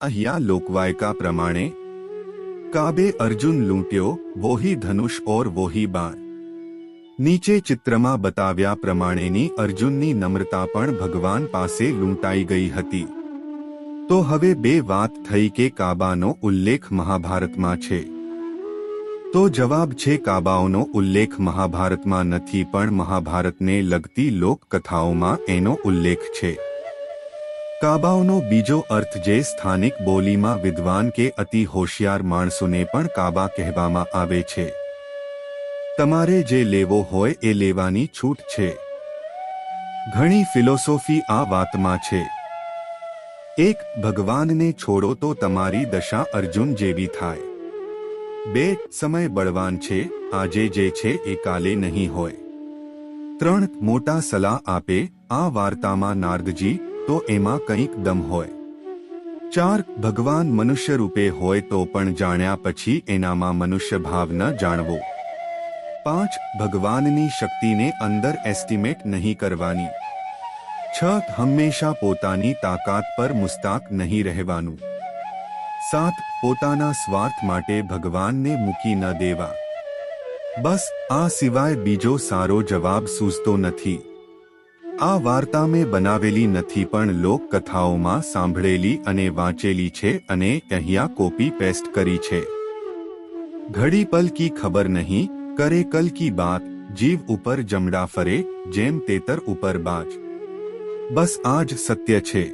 અહીંયા લોકવાયકા પ્રમાણે કાબે અર્જુન લૂંટ્યો, વોહી ધનુષ ઓર વોહી બાણ. નીચે ચિત્રમાં બતાવ્યા પ્રમાણેની અર્જુનની નમ્રતા પણ ભગવાન પાસે લૂંટાઈ ગઈ હતી. તો હવે બે વાત થઈ કે કાબાનો ઉલ્લેખ મહાભારતમાં છે. તો જવાબ છે કાબાઓનો ઉલ્લેખ મહાભારતમાં નથી પણ મહાભારતને લગતી લોકકથાઓમાં એનો ઉલ્લેખ છે. કાબાઓનો બીજો અર્થ જે સ્થાનિક બોલીમાં વિદ્વાન કે અતિ હોશિયાર માણસોને પણ કાબા કહેવામાં આવે છે. તમારે જે લેવો હોય એ લેવાની છૂટ છે. ઘણી ફિલોસોફી આ વાતમાં છે. એક, ભગવાનને છોડો તો તમારી દશા અર્જુન જેવી થાય. બે, સમય બળવાન છે, આજે જે છે એ કાલે નહીં હોય. ત્રણ, મોટા સલાહ આપે, આ વાર્તામાં નારદજી તો એમાં કંઈક દમ હોય. ચાર ભગવાન મનુષ્ય રૂપે હોય તો પણ જાણ્યા પછી એનામાં મનુષ્ય ભાવ ન જાણવો. પાંચ ભગવાનની શક્તિને અંદર એસ્ટિમેટ નહીં કરવાની. છ હંમેશા પોતાની તાકાત પર મુસ્તાક નહીં રહેવાનું. સાત પોતાના સ્વાર્થ માટે ભગવાનને મૂકી ન દેવા. બસ આ સિવાય બીજો સારો જવાબ સૂઝતો નથી. આ વાર્તા મેં બનાવેલી નથી પણ લોકકથાઓમાં સાંભળેલી અને વાંચેલી છે અને અહીંયા કોપી પેસ્ટ કરી છે. ઘડી પલ કી ખબર નહીં, કરે કલ કી બાત, જીવ ઉપર જમડા ફરે, જેમ તેતર ઉપર બાજ. બસ આ જ સત્ય છે.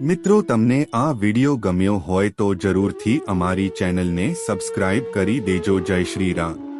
મિત્રો તમને આ વિડિયો ગમ્યો હોય તો જરૂરથી અમારી ચેનલને સબસ્ક્રાઇબ કરી દેજો જય શ્રી રામ.